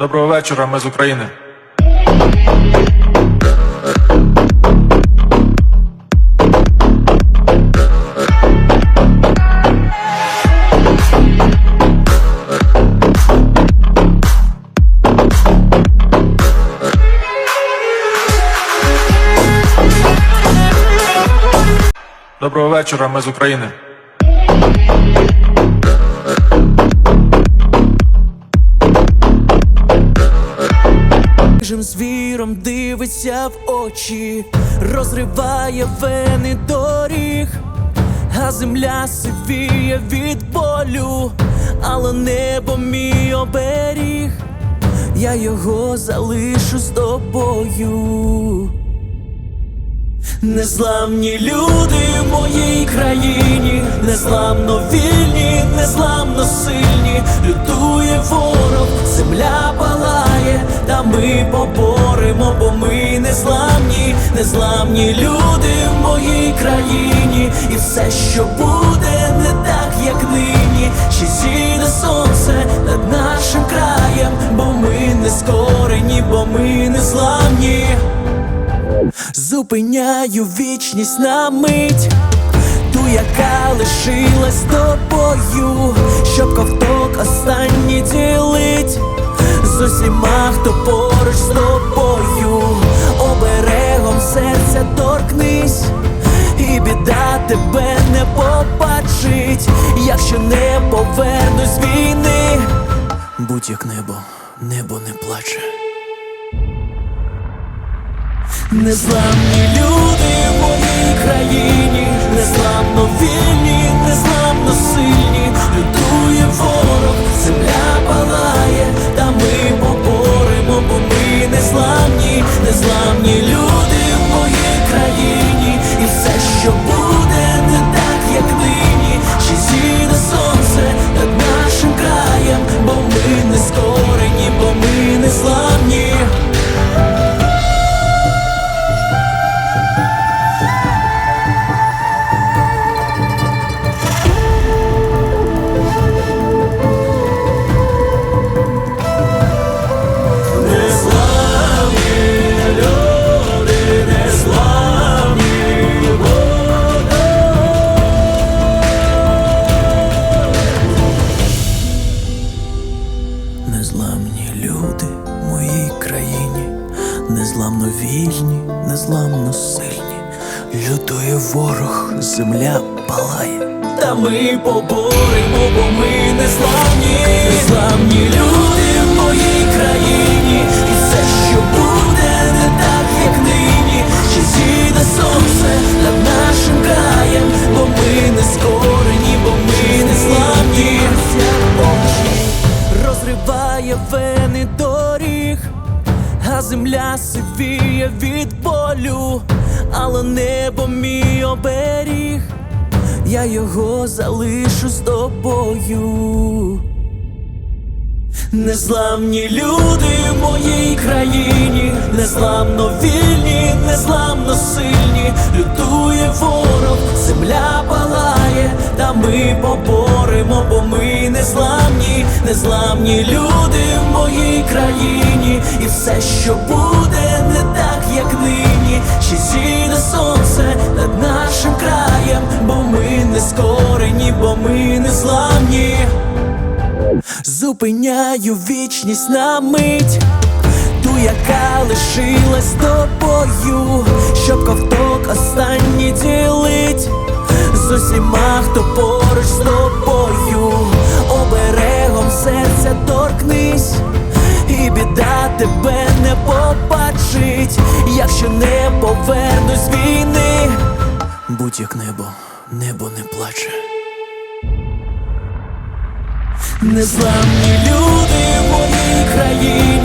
Доброго вечора, ми з України. Доброго вечора, ми з України. Жим звіром дивиться в очі, розриває вени доріг, а земля сивіє від болю, але небо мій оберіг, я його залишу з тобою. Незламні люди в моїй країні, незламно вільні, незламно сильні, все, що буде, не так, як нині, ще зійде сонце над нашим краєм, бо ми не скорені, бо ми незламні. Зупиняю вічність на мить, ту, яка лишилась тобою, щоб ковток останній ділить з усіма, хто поруч будь як небо, небо не плаче. Незламні люди в моїй країні, незламно вільні, незламно сильні. Лютує ворог, земля палає. Та ми поборемо, бо ми незламні, незламні люди в моїй країні, і все, що буде, не так, як нині, ще зійде сонце над нашим краєм, бо ми не скорені, бо ми незламні. Розриває вени доріг, а земля сивіє від болю, але небо мій оберіг, я його залишу з тобою. Незламні люди в моїй країні, незламно вільні, незламно сильні, лютує ворог, земля палає, та ми поборемо, бо ми незламні, незламні люди в моїй країні, все, що буде, не так, як нині. Ще зійде сонце над нашим краєм, бо ми не скорені, бо ми не зламні. Зупиняю вічність на мить, ту, яка лишилась тобою, щоб ковток останній ділить з усіма, хто поруч з тобою, якщо не повернусь з війни, будь як небо, небо не плаче. Незламні люди в моїй країні